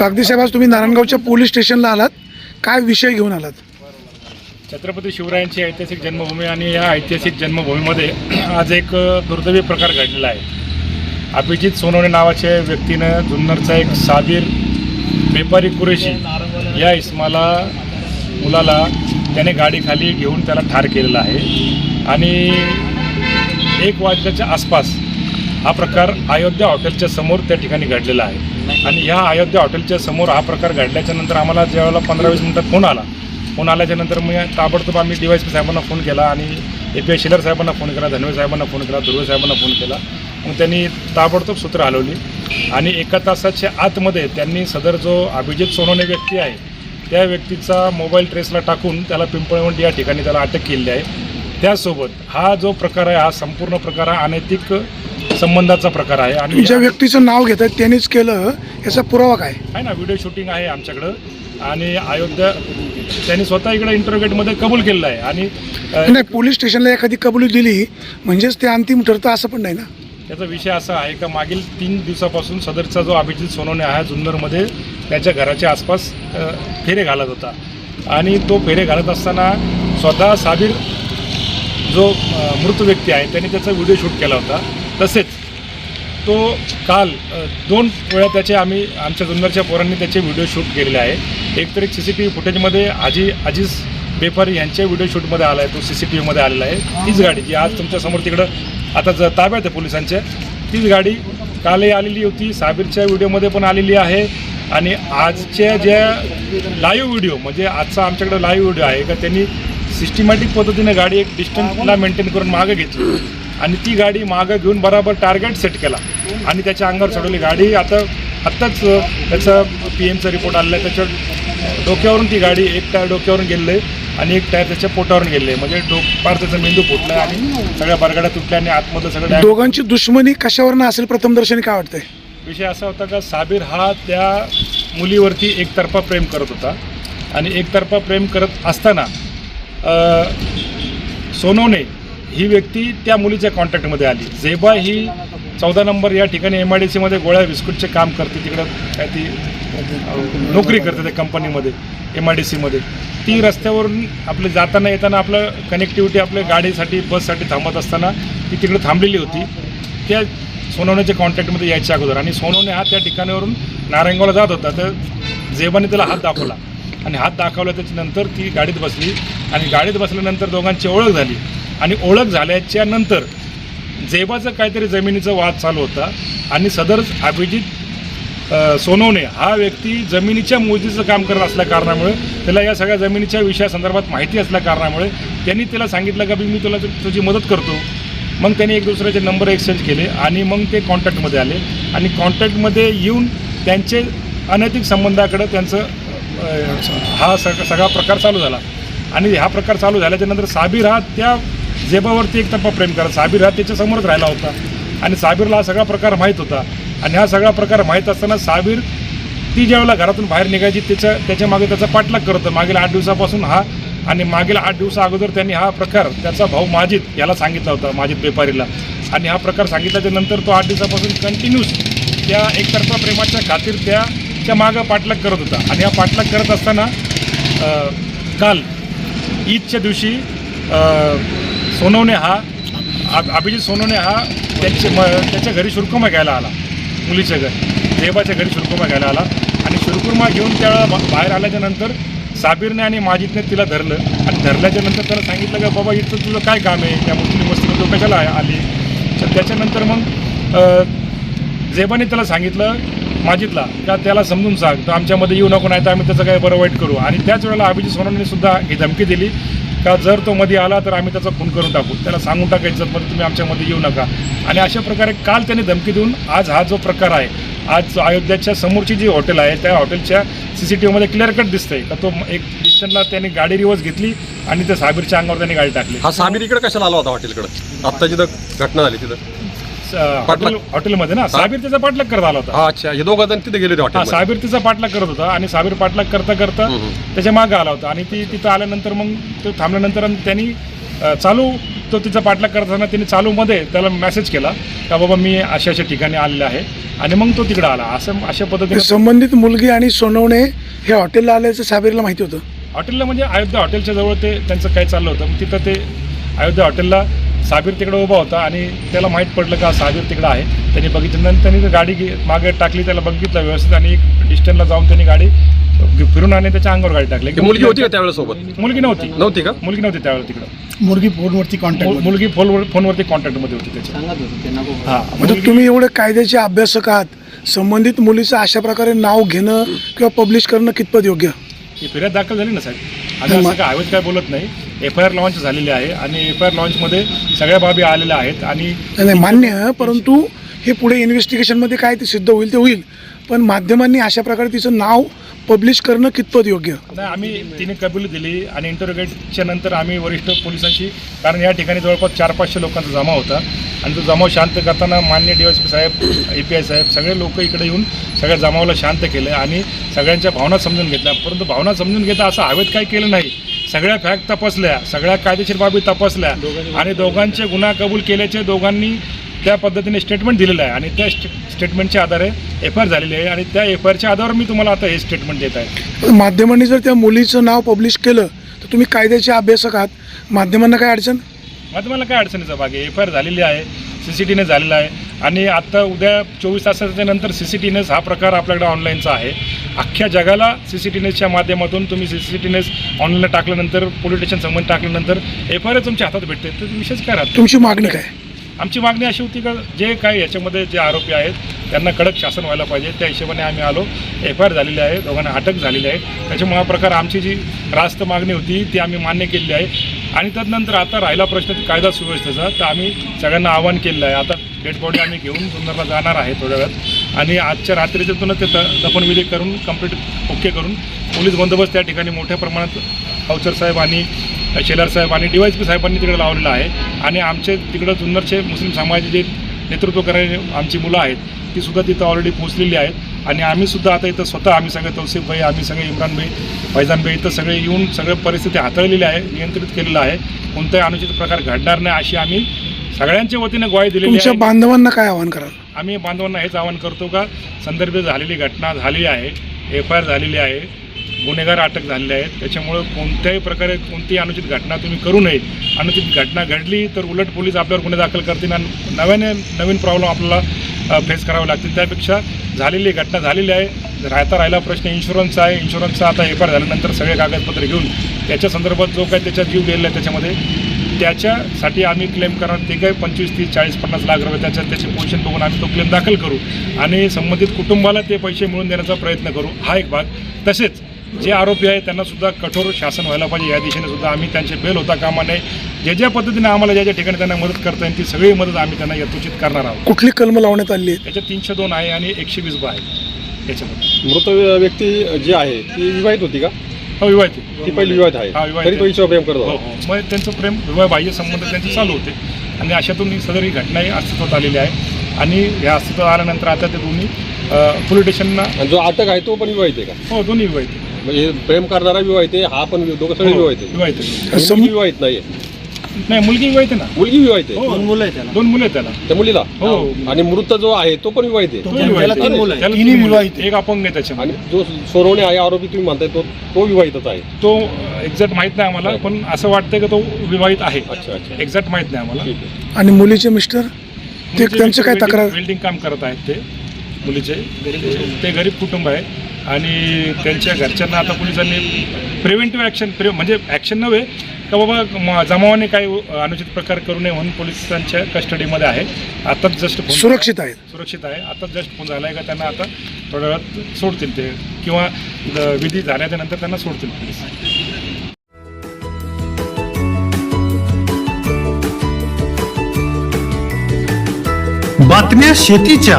कागदी साहेब आज तुम्ही नारायणगावच्या पोलीस स्टेशनला आलात. काय विषय घेऊन आलात? छत्रपती शिवरायांची ऐतिहासिक जन्मभूमी आणि या ऐतिहासिक जन्मभूमीमध्ये आज एक दुर्दैवी प्रकार घडलेला आहे. अभिजित सोनवणे नावाच्या व्यक्तीनं जुन्नरचा एक साबीर व्यापारी कुरेशी या इस्माला मुलाला त्याने गाडीखाली घेऊन त्याला ठार केलेला आहे. आणि एक वाजल्याच्या आसपास हा प्रकार अयोध्या हॉटेलच्या समोर त्या ठिकाणी घडलेला आहे. आणि ह्या अयोध्या हॉटेलच्या समोर हा प्रकार घडल्याच्या नंतर आम्हाला ज्यावेळेला पंधरा वीस मिनटात फोन आला फोन आल्याच्यानंतर मी ताबडतोब आम्ही डी वाय पी साहेबांना फोन केला आणि ए पी आय शिलर साहेबांना फोन केला धनवे साहेबांना फोन केला दुर्वे साहेबांना फोन केला. मग त्यांनी ताबडतोब सूत्र हलवली आणि एका तासाच्या आतमध्ये त्यांनी सदर जो अभिजित सोनवणे व्यक्ती आहे त्या व्यक्तीचा मोबाईल ट्रेसला टाकून त्याला पिंपळवंडी या ठिकाणी त्याला अटक केलेली आहे. त्यासोबत हा जो प्रकार आहे हा संपूर्ण प्रकार हा अनैतिक संबंधाचा प्रकार आहे आणि ज्या व्यक्तीचं नाव घेत आहेत त्यांनीच केलं याचा पुरावा काय? आहे ना व्हिडिओ शूटिंग आहे आमच्याकडं. आणि अयोध्या त्यांनी स्वतः इकडे इंटरव्ह्यूमध्ये कबूल केलेलं आहे. आणि अ, नाही पोलीस स्टेशनला एखादी कबुली दिली म्हणजेच ते अंतिम ठरतं असं पण नाही ना? त्याचा विषय असा आहे का मागील तीन दिवसापासून सदरचा जो अभिजित सोनवणे आहे जुन्नरमध्ये त्याच्या घराच्या आसपास अ, फेरे घालत होता. आणि तो फेरे घालत असताना स्वतः साबीर जो अ, मृत व्यक्ती आहे त्याने त्याचा व्हिडिओ शूट केला होता. तसेच तो काल दोन वेळा त्याचे आम्ही आमच्या जुन्नरच्या पोरांनी त्याचे व्हिडिओ शूट केलेले आहे. एक तर एक सी सी टी व्ही फुटेजमध्ये आजी आजीज बेपारी यांच्या व्हिडिओ शूटमध्ये आला आहे तो सी सी टी व्हीमध्ये आलेला आहे. तीच गाडी जी आज तुमच्यासमोर तिकडं आता ज ताब्यात आहे पोलिसांच्या. तीच गाडी कालही आलेली होती साबीरच्या व्हिडिओमध्ये पण आलेली आहे. आणि आजच्या ज्या लाईव्ह व्हिडिओ म्हणजे आजचा आमच्याकडे लाईव्ह व्हिडिओ आहे का त्यांनी सिस्टमॅटिक पद्धतीने गाडी एक डिस्टन्सला मेंटेन करून मागं घेतली. आणि ती गाडी मागं घेऊन बराबर टार्गेट सेट केला. आणि त्याच्या अंगावर चढवली. गाडी आता आत्ताच त्याचा पी एमचा रिपोर्ट आलेला आहे. त्याच्या डोक्यावरून ती गाडी एक टायर डोक्यावरून गेलेलं आहे आणि एक टायर त्याच्या पोटावरून आहे. म्हणजे डोक पार त्याचा मेंदू फुटला आणि सगळ्या बरगाड्या तुटल्या आणि आतमधलं सगळं दोघांची दुश्मनी कशावरनं असेल प्रथमदर्शनी काय वाटतंय? विषय असा होता का साबीर हा त्या मुलीवरती एकतर्फा प्रेम करत होता. आणि एकतर्फा प्रेम करत असताना सोनवणे ही व्यक्ती त्या मुलीच्या कॉन्टॅक्टमध्ये आली. झेबा ही चौदा नंबर या ठिकाणी एम आय डी सीमध्ये गोळ्या बिस्कुटचे काम करते तिकडं काय ती नोकरी करते त्या कंपनीमध्ये एम आय डी सीमध्ये ती रस्त्यावरून आपले जाताना येताना आपलं कनेक्टिव्हिटी आपल्या गाडीसाठी बससाठी थांबत असताना ती तिकडे थांबलेली होती. त्या सोनवण्याच्या कॉन्टॅक्टमध्ये यायच्या अगोदर आणि सोनवणे हा त्या ठिकाणावरून नारायणगावला जात होता. तर जेबाने त्याला हात दाखवला आणि हात दाखवला त्याच्यानंतर ती गाडीत बसली आणि गाडीत बसल्यानंतर दोघांची ओळख झाली. आणि ओळख झाल्याच्यानंतर जेबाचं काहीतरी जमिनीचा वाद चालू होता आणि सदर अभिजित सोनवणे हा व्यक्ती जमिनीच्या मोजीचं काम करत असल्या कारणामुळे त्याला या सगळ्या जमिनीच्या विषयासंदर्भात माहिती असल्या कारणामुळे त्यांनी त्याला सांगितलं का बी मी तुला तुझी मदत करतो. मग त्यांनी एक दुसऱ्याचे नंबर एक्सचेंज केले आणि मग ते कॉन्टॅक्टमध्ये आले आणि कॉन्टॅक्टमध्ये येऊन त्यांचे अनैतिक संबंधाकडं त्यांचं हा सग सगळा प्रकार चालू झाला. आणि हा प्रकार चालू झाल्याच्यानंतर साबीर हा त्या जेबावरती एकतर्फा प्रेम करा. साबीर हा त्याच्यासमोरच राहिला होता. आणि साबीरला हा सगळा प्रकार माहीत होता. आणि हा सगळा प्रकार माहीत असताना साबीर ती ज्यावेळेला घरातून बाहेर निघायची त्याच्या त्याच्यामागे त्याचा पाठलाग करत होता. मागील आठ दिवसापासून हा आणि मागील आठ दिवसा अगोदर त्यांनी हा प्रकार त्याचा भाऊ माजिद याला सांगितला होता माजिद बेपारीला. आणि हा प्रकार सांगितल्याच्या नंतर तो आठ दिवसापासून कंटिन्यूस त्या एकतर्फा प्रेमाच्या खातीर त्याच्या मागं पाठलाग करत होता. आणि हा पाठलाग करत असताना काल ईदच्या दिवशी सोनवणे हा अभिजित सोनवणे हा त्याचे म त्याच्या घरी शुरकुमा घ्यायला आला. मुलीच्या घरी. देवाच्या घरी शुरकुमा घ्यायला आला. आणि शुरकुरमा घेऊन त्या बा- बाहेर आल्याच्यानंतर साबीरने आणि माजिदने तिला धरलं. आणि धरल्याच्या नंतर त्याला सांगितलं का बाबा इथं तुझं काय काम आहे? त्या मुस्लिम वस्तीला तो कशाला आली? तर त्याच्यानंतर मग जेबाने त्याला सांगितलं माजिदला का त्याला समजून सांग. तर आमच्यामध्ये येऊ नको नाही तर आम्ही त्याचं काय बरं वाईट करू. आणि त्याच वेळेला अभिजित सोनवणेसुद्धा ही धमकी दिली. का जर तो मध्ये आला तर आम्ही त्याचा खून करून टाकू. त्याला सांगून टाकायचं पण तुम्ही आमच्यामध्ये येऊ नका. आणि अशा प्रकारे काल त्यांनी धमकी देऊन आज हा जो प्रकार आहे आज अयोध्याच्या समोरची जी हॉटेल आहे त्या हॉटेलच्या सी सी टी व्हीमध्ये क्लिअर कट दिसतंय. का तो एक डिस्टनला त्यांनी गाडी रिवर्स घेतली आणि त्या साबीरच्या अंगावर त्यांनी गाडी टाकली. हा साबीर इकडे कशाला आला होता हॉटेलकडे? आत्ता जिथं घटना झाली तिथं. हॉटेल हॉटेलमध्ये ना साबीर त्याचा पाठलाग करत आला होता. अच्छा. हे दोघं जण तिथे गेले होते हा हॉटेल साबीर तिचा पाठलाग करत होता आणि साबीर पाठलाग करता करता त्याच्यामागे आला होता. आणि ती तिथं आल्यानंतर मग तो थांबल्यानंतर आणि त्यांनी अ, चालू तो तिचा पाठलाग करत असताना त्यांनी चालूमध्ये त्याला मेसेज केला का बाबा मी अशा अशा ठिकाणी आलेले आहे. आणि मग तो तिकडे आला. असं अशा पद्धतीने संबंधित मुलगी आणि सोनवणे हे हॉटेलला आल्याचं साबीरला माहिती होतं. हॉटेलला म्हणजे अयोध्या हॉटेलच्या जवळ ते त्यांचं काय चाललं होतं. मग तिथं ते अयोध्या हॉटेलला साबीर तिकडे उभा होता आणि त्याला माहीत पडलं का साबीर तिकडं आहे. त्यांनी बघितलं. नंतर त्यांनी ती गाडी मागे टाकली त्याला बघितलं व्यवस्थित आणि एक डिस्टन्सला जाऊन त्यांनी गाडी फिरून आणि त्याच्या अंगावर गाडी टाकली. मुलगी होती का त्यावेळेस सोबत? मुलगी नव्हती. नव्हती का? मुलगी नव्हती त्यावेळेला तिकडं. मुलगी फोनवरती मु- मुलगी फोनवर फोनवरती कॉन्टॅक्टमध्ये होती त्याच्या सांगत होतो ते नको हा. म्हणजे तुम्ही एवढे कायद्याचे अभ्यासक आहात. संबंधित मुलीचं अशा प्रकारे नाव घेणं किंवा पब्लिश करणं कितपत योग्य? ही फिर्याद दाखल झाली ना साहेब. आम्ही असं काय हवेत काय बोलत नाही. एफ आय आर लॉन्च झालेली आहे आणि एफ आय आर लॉन्चमध्ये सगळ्या बाबी आलेल्या आहेत आणि नाही, मान्य परंतु हे पुढे इन्व्हेस्टिगेशनमध्ये काय ते सिद्ध होईल ते होईल. पण माध्यमांनी अशा प्रकारे तिचं नाव पब्लिश करणं कितपत योग्य? नाही आम्ही तिने कबुली दिली आणि इंटरोगेटच्या नंतर आम्ही वरिष्ठ पोलिसांशी कारण या ठिकाणी जवळपास चार पाचशे लोकांचा जमा होता. आणि तो जमाव शांत करताना मान्य डी एस पी साहेब ए पी आय साहेब सगळे लोक इकडे येऊन सगळ्या जमावाला शांत केलं आणि सगळ्यांच्या भावना समजून घेतल्या. परंतु भावना समजून घेता असं हवेत काय केलं नाही. सगळ्या फॅक्ट तपासल्या सगळ्या कायदेशीर बाबी तपासल्या आणि दोघांचे गुन्हा कबूल केल्याचे दोघांनी त्या पद्धतीने स्टेटमेंट दिलेलं आहे. आणि त्या स्टे स्टेटमेंटच्या आधारे एफ आय आर झालेली आहे. आणि त्या एफ आय आरच्या आधारावर मी तुम्हाला आता हे स्टेटमेंट देत आहे. माध्यमांनी जर त्या मुलीचं नाव पब्लिश केलं तर तुम्ही कायद्याचे अभ्यासक आहात. माध्यमांना काय अडचण? माध्यमाला काय अडचणीचा भाग आहे? एफ आय आर झालेली आहे सी सी टीने झालेला आहे. आणि आत्ता उद्या चोवीस तासाच्या नंतर सी सी टीनेस हा प्रकार आपल्याकडे ऑनलाईनचा आहे. अख्ख्या जगाला सी सी टीनेसच्या माध्यमातून तुम्ही सी सी टीनेस ऑनलाईनला टाकल्यानंतर पोलीस स्टेशन संबंध टाकल्यानंतर एफ आय आर तुमच्या हातात भेटते. तर विशेष काय राहतो? तुमची मागणी काय? आमची मागणी अशी होती का जे काय याच्यामध्ये जे आरोपी आहेत त्यांना कडक शासन व्हायला पाहिजे. त्या हिशोबाने आम्ही आलो. एफ आय आर झालेली आहे दोघांना अटक झालेली आहे. त्याच्यामुळे हा प्रकार आमची जी रास्त मागणी होती ती आम्ही मान्य केलेली आहे. आणि त्यानंतर आता राहिला प्रश्न कायदा सुव्यवस्थेचा. तर आम्ही सगळ्यांना आवाहन केलेलं आहे. आता डेड बॉडी आम्ही घेऊन जुन्नरला जाणार आहे थोड्या वेळात. आणि आजच्या रात्रीच्यातूनच ते द दफनविधी करून कंप्लीट ओके करून पोलीस बंदोबस्त त्या ठिकाणी मोठ्या प्रमाणात अवचर साहेब आणि शेलार साहेब आणि डी वाय पी साहेबांनी तिकडे लावलेलं आहे. आणि आमचे तिकडं जुन्नरचे मुस्लिम समाजाचे जे नेतृत्व करणारी आमची मुलं आहेत ती सुद्धा तिथं ऑलरेडी पोहोचलेली आहेत. आणि आम्ही सुद्धा आता इथं स्वतः आम्ही सगळे तौसिफ भाई आम्ही सगळे इम्रान भाई फैजान भाई इथं सगळे येऊन सगळे परिस्थिती हाताळलेली आहे नियंत्रित केलेलं आहे. कोणताही अनुचित प्रकार घडणार नाही अशी आम्ही सगळ्यांच्या वतीने ग्वाही दिलेली आहे. बांधवांना काय आवाहन कराल? आम्ही बांधवांना हेच आवाहन करतो का संदर्भित झालेली घटना झाली आहे एफ आय आर झालेली आहे गुन्हेगार अटक झालेले आहेत त्याच्यामुळं कोणत्याही प्रकारे कोणतीही अनुचित घटना तुम्ही करू नये. अनुचित घटना घडली तर उलट पोलीस आपल्यावर गुन्हे दाखल करतील आणि नव्याने नवीन प्रॉब्लेम आपल्याला फेस करावे लागतील. त्यापेक्षा झालेली घटना झालेली आहे. राहता राहिला प्रश्न इन्शुरन्सचा आहे. इन्शुरन्सचा आता एफ आय आर झाल्यानंतर सगळे कागदपत्र घेऊन त्याच्या संदर्भात जो काही त्याच्यात जीव गेलेला आहे त्याच्यामध्ये त्याच्यासाठी आम्ही क्लेम करणार. ते काय पंचवीस तीस चाळीस पन्नास लाख रुपये त्याच्यात त्याचे पोझिशन बघून आम्ही तो क्लेम दाखल करू. आणि संबंधित कुटुंबाला ते पैसे मिळवून देण्याचा प्रयत्न करू. हा एक भाग. तसेच जे आरोपी आहेत त्यांना सुद्धा कठोर शासन व्हायला पाहिजे. या दिशेने सुद्धा आम्ही त्यांचे बेल होता कामा नये. जे ज्या पद्धतीने आम्हाला ज्या ज्या ठिकाणी त्यांना मदत करता येईल ती सगळी मदत आम्ही त्यांना यथोचित करणार आहोत. कुठली कलम लावण्यात आली आहेत त्याच्यात तीनशे दोन आहे आणि एकशे वीस बा आहे. त्याच्यामध्ये. मृत व्यक्ती जी आहे ती विवाहित होती का? हो विवाहित आहे. ती पहिली विवाहित हा, आहे विवाहित तरी तो आहे. हिच्यावर प्रेम करत. हो होता हो. मग त्यांचं प्रेम विवाह बाह्य संबंध त्यांचे चालू होते. आणि अशातून ही सदर ही घटनाही अस्तित्वात आलेली आहे. आणि या अस्तित्वात आल्यानंतर आता ते दोन्ही अ, पोलीस स्टेशनला आणि जो अटक आहे तो पण विवाहित आहे का? हो दोन्ही विवाहित आहे. म्हणजे प्रेम करणारा विवाहित आहे हा पण दोघं सगळे हो, विवाहित आहे. विवाहित आहे. मुलगी विवाहित नाहीये. नाही मुलगी विवाहित आहे ना? मुलगी विवाहित आहे? हो. दोन मुलं आहेत त्याला. दोन मुलं आहेत त्याला. त्या मुलीला? हो. आणि मृत जो आहे तो पण विवाहित आहे? त्याला तीन. मुलं आहेत. त्याला तिन्ही तीन मुलं विवाहित आहेत. एक अपंग आहे त्याच्यामध्ये. आणि जो सोरवणे आहे आरोपी तुम्ही म्हणताय तो तो विवाहितच आहे. तो एक्झॅक्ट माहीत नाही आम्हाला पण असं वाटतंय की तो विवाहित आहे. अच्छा अच्छा. एक्झॅक्ट माहीत नाही आम्हाला. ठीक आहे. आणि मुलीचे मिस्टर? ते मुलीचे त्यांचं काय वेल्डिंग- तक्रार? वेल्डिंग काम करत आहेत ते. मुलीचे. ते गरीब कुटुंब आहे आणि त्यांच्या घरच्यांना आता पोलिसांनी प्रिव्हेंटिव्ह ॲक्शन प्रि म्हणजे ॲक्शन नव्हे का बाबा म- जमावाने काही अनुचित प्रकार करू नये म्हणून पोलिसांच्या कस्टडीमध्ये आहे. आताच जस्ट फोन सुरक्षित आहेत सुरक्षित आहे. आताच जस्ट फोन झाला आहे का त्यांना आता थोड्या वेळात सोडतील ते. किंवा विधी झाल्याच्यानंतर त्यांना सोडतील पोलीस. बातम्या शेतीच्या.